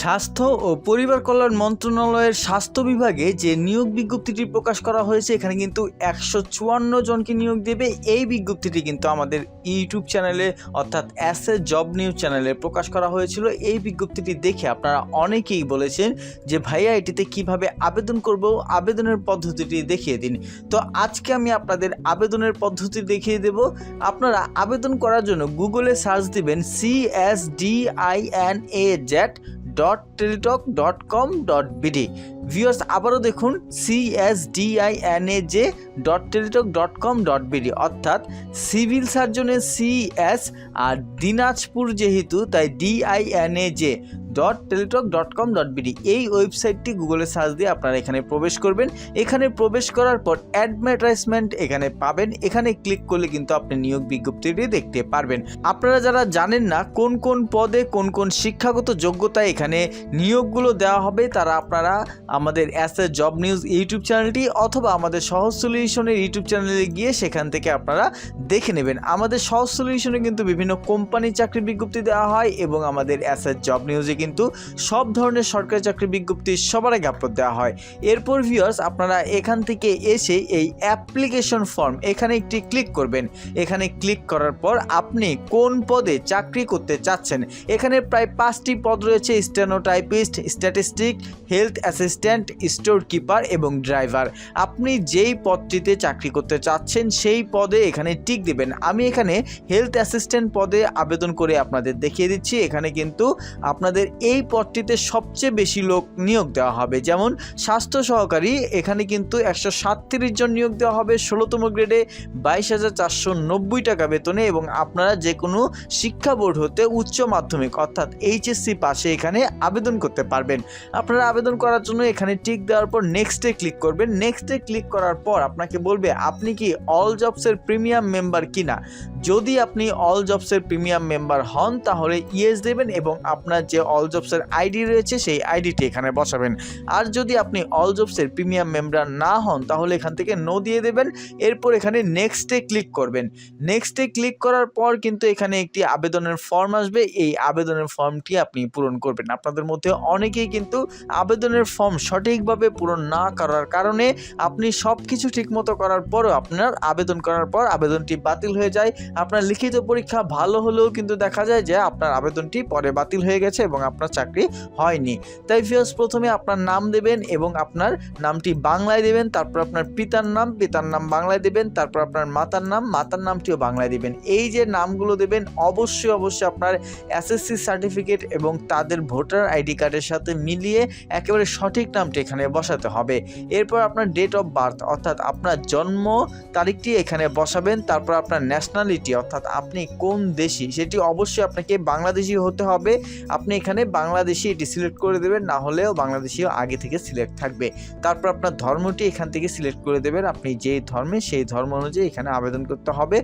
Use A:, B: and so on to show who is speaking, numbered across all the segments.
A: স্বাস্থ্য ও পরিবার কল্যাণ মন্ত্রণালয়ের স্বাস্থ্য বিভাগে যে নিয়োগ বিজ্ঞপ্তিটি প্রকাশ করা হয়েছে, এখানে কিন্তু একশো চুয়ান্ন জনকে নিয়োগ দেবে। এই বিজ্ঞপ্তিটি কিন্তু আমাদের ইউটিউব চ্যানেলে, অর্থাৎ অ্যাস এ জব নিউজ চ্যানেলে প্রকাশ করা হয়েছিল। এই বিজ্ঞপ্তিটি দেখে আপনারা অনেকেই বলেছেন যে, ভাইয়া, এটিতে কীভাবে আবেদন করব? আবেদনের পদ্ধতিটি দেখিয়ে দিন। তো আজকে আমি আপনাদের আবেদনের পদ্ধতি দেখিয়ে দেব। আপনারা আবেদন করার জন্য গুগলে সার্চ দিবেন C S D I N A Z dot Teletalk dot com dot BD viewers আবারও দেখুন C S D I N A J dot Teletalk dot com dot BD অর্থাৎ সিভিল সার্জনের সি এস আর দিনাজপুর যেহেতু, তাই D I N A J dot Teletalk dot com dot BD এই ওয়েবসাইটটি গুগলে সার্চ দিয়ে আপনারা এখানে প্রবেশ করবেন। এখানে প্রবেশ করার পর অ্যাডভার্টাইজমেন্ট এখানে পাবেন। এখানে ক্লিক করলে কিন্তু আপনি নিয়োগ বিজ্ঞপ্তিটি দেখতে পারবেন। আপনারা যারা জানেন না কোন কোন পদে কোন কোন শিক্ষাগত যোগ্যতা এখানে নিয়োগগুলো দেওয়া হবে, তারা আপনারা আমাদের as a job news YouTube চ্যানেলটি অথবা আমাদের সহজ সলিউশনের ইউটিউব চ্যানেলে গিয়ে সেখান থেকে আপনারা দেখে নেবেন। আমাদের সহজ সলিউশনে কিন্তু বিভিন্ন কোম্পানির চাকরির বিজ্ঞপ্তি দেওয়া হয় এবং আমাদের অ্যাস এ জব নিউজে কিন্তু সব ধরনের সরকারি চাকরির বিজ্ঞপ্তি সবার আগে আপলোড দেওয়া হয়। এরপর ভিউয়ার্স আপনারা এখান থেকে এসে এই অ্যাপ্লিকেশন ফর্ম এখানে একটি ক্লিক করবেন। এখানে ক্লিক করার পর আপনি কোন পদে চাকরি করতে চাচ্ছেন? এখানে প্রায় পাঁচটি পদ রয়েছে stenotypist statistic health assistant store keeper এবং ড্রাইভার আপনি যেই পদটিতে চাকরি করতে চাচ্ছেন, সেই পদে এখানে টিক দিবেন। আমি এখানে হেলথ অ্যাসিস্ট্যান্ট পদে আবেদন করে আপনাদের দেখিয়ে দিচ্ছি। এখানে কিন্তু আপনাদের এই পদটিতে সবচেয়ে বেশি লোক নিয়োগ দেওয়া হবে। যেমন স্বাস্থ্য সহকারী, এখানে কিন্তু একশো সাতত্রিশ জন নিয়োগ দেওয়া হবে, ষোলোতম গ্রেডে বাইশ হাজার চারশো নব্বই টাকা বেতনে এবং আপনারা যে কোনো শিক্ষা বোর্ড হতে উচ্চ মাধ্যমিক অর্থাৎ এইচএসসি পাশে এখানে আবেদন করতে পারবেন। আপনারা আবেদন করার জন্য এখানে টিক দেওয়ার পর নেক্সটে ক্লিক করবেন। নেক্সটে ক্লিক করার পর আপনাকে বলবে, আপনি কি অল জবসের প্রিমিয়াম মেম্বার কিনা? যদি আপনি অল জবসের প্রিমিয়াম মেম্বার হন, তাহলে ইয়েস দেবেন এবং আপনার যে অল জবসের আইডি রয়েছে, সেই আইডিটি এখানে বসাবেন। আর যদি আপনি অল জবসের প্রিমিয়াম মেম্বার না হন, তাহলে এখান থেকে নো দিয়ে দেবেন। এরপর এখানে নেক্সটে ক্লিক করবেন। নেক্সটে ক্লিক করার পর কিন্তু এখানে একটি আবেদনের ফর্ম আসবে। এই আবেদনের ফর্মটি আপনি পূরণ করবেন। আপনাদের মধ্যে অনেকেই কিন্তু আবেদনের ফর্ম সঠিকভাবে পূরণ না করার কারণে আপনি সব কিছু ঠিকমতো করার পরও আপনার আবেদন করার পর আবেদনটি বাতিল হয়ে যায়। আপনার লিখিত পরীক্ষা ভালো হলেও কিন্তু দেখা যায় যে আপনার আবেদনটি পরে বাতিল হয়ে গেছে এবং আপনার চাকরি হয়নি। তাই ফিয়ার্স প্রথমে আপনার নাম দেবেন এবং আপনার নামটি বাংলায় দেবেন, তারপর আপনার পিতার নাম পিতার নাম বাংলায় দেবেন, তারপর আপনার মাতার নাম, মাতার নামটিও বাংলায় দেবেন। এই যে নামগুলো দেবেন, অবশ্যই অবশ্যই আপনার এসএসসি সার্টিফিকেট এবং তাদের ভোটার আইডি কার্ডের সাথে মিলিয়ে একেবারে সঠিক নামটি এখানে বসাতে হবে। এরপর আপনার ডেট অফ বার্থ অর্থাৎ আপনার জন্ম তারিখটি এখানে বসাবেন, তারপর আপনার ন্যাশনালিটি অর্থাৎ আপনি কোন দেশি, সেটি অবশ্যই আপনাকে বাংলাদেশি হতে হবে। আপনি এখানে বাংলাদেশি এটি সিলেক্ট করে দেবেন, না হলেও বাংলাদেশিও আগে থেকে সিলেক্ট থাকবে। তারপর আপনার ধর্মটি এখান থেকে সিলেক্ট করে দেবেন, আপনি যেই ধর্মে সেই ধর্ম অনুযায়ী এখানে আবেদন করতে হবে।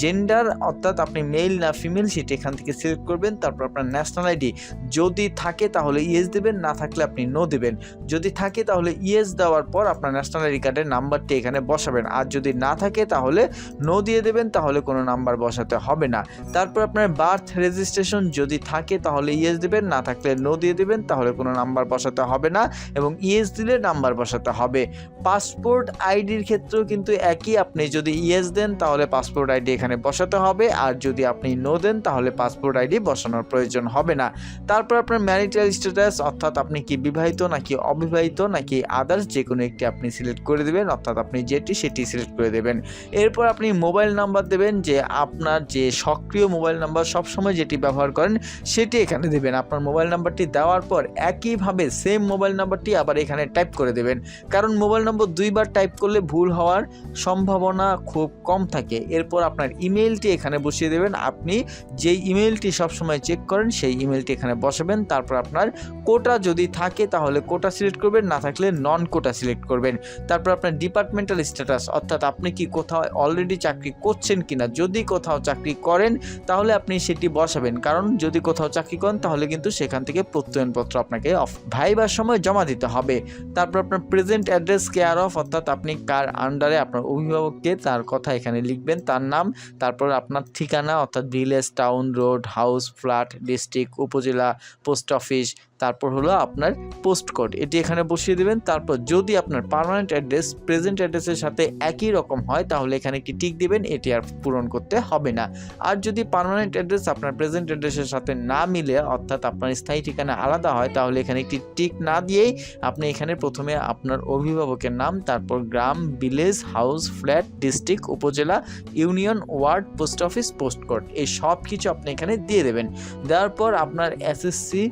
A: জেন্ডার অর্থাৎ আপনি মেল না ফিমেল সেটি এখান থেকে সিলেক্ট করবেন, তারপর আপনার ন্যাশনাল আইডি যদি থাকে তাহলে ইয়েস দেবেন, না থাকলে আপনি নো দেবেন। যদি থাকে তাহলে ইয়েস দেওয়ার পর আপনার ন্যাশনাল আইডি কার্ডের নাম্বারটি এখানে বসাবেন। আর যদি না থাকে তাহলে নো দিয়ে দেবেন, তাহলে কোনো নাম্বার বসাতে হবে না। তারপর আপনার বার্থ রেজিস্ট্রেশন যদি থাকে তাহলে ইয়েস দেবেন, না থাকলে নো দিয়ে দেবেন, তাহলে কোনো নাম্বার বসাতে হবে না এবং ইয়েস দিলে নাম্বার বসাতে হবে। পাসপোর্ট আইডির ক্ষেত্রেও কিন্তু একই, আপনি যদি ইয়েস দেন তাহলে পাসপোর্ট আইডি এখানে বসাতে হবে, আর যদি আপনি নো দেন তাহলে পাসপোর্ট আইডি বসানোর প্রয়োজন হবে না। তারপর আপনার ম্যারিটাল স্ট্যাটাস অর্থাৎ আপনি কি বিবাহিত নাকি অবিবাহিত, নাকি আদার্স যে কোনো একটি আপনি সিলেক্ট করে দেবেন, অর্থাৎ আপনি যেটি সেটি সিলেক্ট করে দেবেন। এরপর আপনি মোবাইল নাম্বার দেবেন, যে আপনার যে সক্রিয় মোবাইল নাম্বার সবসময় যেটি ব্যবহার করেন, সেটি এখানে দেবেন। আপনার মোবাইল নাম্বারটি দেওয়ার পর একইভাবে সেম মোবাইল নাম্বারটি আবার এখানে টাইপ করে দেবেন। কারণ মোবাইল নম্বর দুইবার টাইপ করলে ভুল হওয়ার সম্ভাবনা খুব কম থাকে। এরপর আপনার ইমেলটি এখানে বসিয়ে দেবেন। আপনি যেই ইমেলটি সবসময় চেক করেন, সেই ইমেলটি এখানে বসাবেন। তারপর আপনার কোটা যদি থাকে, তাহলে কোটা সিলেক্ট করবেন। না থাকলে নন কোটা সিলেক্ট করবেন। তারপর আপনার ডিপার্টমেন্টাল স্ট্যাটাস অর্থাৎ আপনি কি কোথাও অলরেডি চাকরি করছেন কিনা, যদি কোথাও চাকরি করেন, তাহলে আপনি সেটি বসাবেন। কারণ যদি কোথাও চাকরি করেন, তাহলে কিন্তু সেখান থেকে প্রত্যয়নপত্র আপনাকে ভাইবার সময় জমা দিতে হবে। তারপর আপনার প্রেজেন্ট অ্যাড্রেস কেয়ার অফ অর্থাৎ আপনি কার আন্ডারে আপনার অভিভাবককে তার কথা এখানে লিখবেন, তার নাম, তারপর আপনার ঠিকানা, অর্থাৎ village town road house flat district upazila post office তারপর হলো আপনার পোস্ট কোড এটি এখানে বসিয়ে দেবেন, তারপর যদি আপনার পার্মানেন্ট অ্যাড্রেস প্রেজেন্ট অ্যাড্রেসের সাথে একই রকম হয়, তাহলে এখানে একটি টিক দিবেন, এটি আর পূরণ করতে হবে না। আর যদি পার্মানেন্ট অ্যাড্রেস আপনার প্রেজেন্ট অ্যাড্রেসের সাথে না মিলে, অর্থাৎ আপনার স্থায়ী ঠিকানা আলাদা হয়, তাহলে এখানে একটি টিক না দিয়েই আপনি এখানে প্রথমে আপনার অভিভাবকের নাম, তারপর গ্রাম village house flat district upazila union ward post office post code এই সব কিছু আপনি এখানে দিয়ে দেবেন। দেওয়ার পর আপনার এসএসসি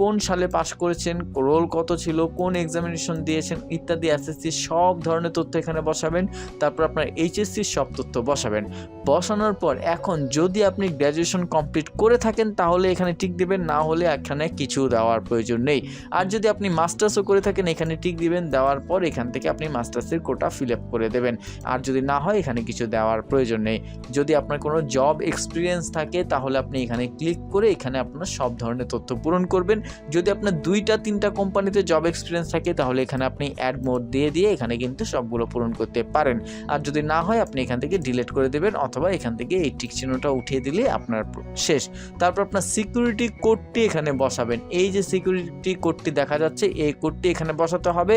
A: কোন সালে পাশ করেছেন, রোল কত ছিল, কোন এক্সামিনেশন দিয়েছেন ইত্যাদি এসএসসি সব ধরনের তথ্য এখানে বসাবেন। তারপর আপনার এইচএসসির সব তথ্য বসাবেন। বসানোর পর এখন যদি আপনি গ্র্যাজুয়েশন কমপ্লিট করে থাকেন, তাহলে এখানে টিক দেবেন, না হলে এখানে কিছু দেওয়ার প্রয়োজন নেই। আর যদি আপনি মাস্টার্সও করে থাকেন, এখানে টিক দিবেন, দেওয়ার পর এখান থেকে আপনি মাস্টার্সের কোটা ফিল আপ করে দেবেন। আর যদি না হয়, এখানে কিছু দেওয়ার প্রয়োজন নেই। যদি আপনার কোনো জব এক্সপিরিয়েন্স থাকে, তাহলে আপনি এখানে ক্লিক করে এখানে আপনার সব ধরনের তথ্য পূরণ করবেন। যদি আপনার দুইটা, তিনটা কোম্পানিতে জব এক্সপিরিয়েন্স থাকে, তাহলে এখানে আপনি অ্যাড মোড দিয়ে দিয়ে এখানে কিন্তু সবগুলো পূরণ করতে পারেন। আর যদি না হয়, আপনি এখান থেকে ডিলিট করে দেবেন, অথবা এখান থেকে এই টিক চিহ্নটা উঠিয়ে দিলে আপনার শেষ। তারপর আপনার সিকিউরিটি কোডটি এখানে বসাবেন। এই যে সিকিউরিটি কোডটি দেখা যাচ্ছে, এই কোডটি এখানে বসাতে হবে।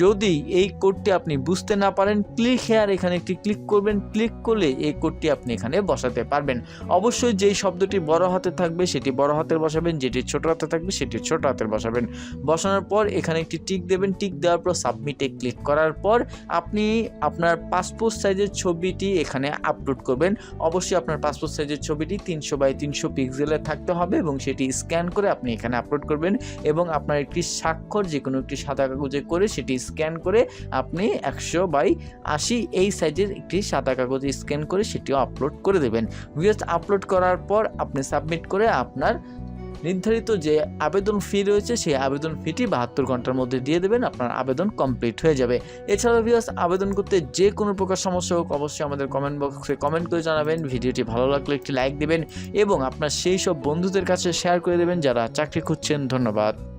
A: যদি এই কোডটি আপনি বুঝতে না পারেন ক্লিক হেয়ার এখানে একটি ক্লিক করবেন। ক্লিক করলে এই কোডটি আপনি এখানে বসাতে পারবেন। অবশ্যই যেই শব্দটি বড় হাতে থাকবে, সেটি বড় হাতের বসাবেন, যেটি ছোট হাতে থাকবে, সেটি ছোট হাতের বসাবেন বসানোর পর এখানে একটি টিক দেবেন। টিক দেওয়ার পর সাবমিটে ক্লিক করার পর আপনি আপনার পাসপোর্ট সাইজের ছবিটি এখানে আপলোড করবেন। অবশ্যই আপনার পাসপোর্ট সাইজের ছবিটি তিনশো বাই তিনশো পিক্সেলের থাকতে হবে এবং সেটি স্ক্যান করে আপনি এখানে আপলোড করবেন এবং আপনার একটি স্বাক্ষর যে কোনো একটি সাদা কাগজে করে সেটি স্ক্যান করে আপনি একশো বাই আশি এই সাইজের একটি সাদা কাগজে স্ক্যান করে সেটিও আপলোড করে দেবেন। ভিডিওস আপলোড করার পর আপনি সাবমিট করে আপনার নির্ধারিত যে আবেদন ফি রয়েছে, সেই আবেদন ফিটি বাহাত্তর ঘণ্টার মধ্যে দিয়ে দেবেন, আপনার আবেদন কমপ্লিট হয়ে যাবে। এছাড়াও ভিউয়ার্স আবেদন করতে যে কোনো প্রকার সমস্যা হোক, অবশ্যই আমাদের কমেন্ট বক্সে কমেন্ট করে জানাবেন। ভিডিওটি ভালো লাগলে একটি লাইক দেবেন এবং আপনার সেই সব বন্ধুদের কাছে শেয়ার করে দেবেন যারা চাকরি খুঁজছেন। ধন্যবাদ।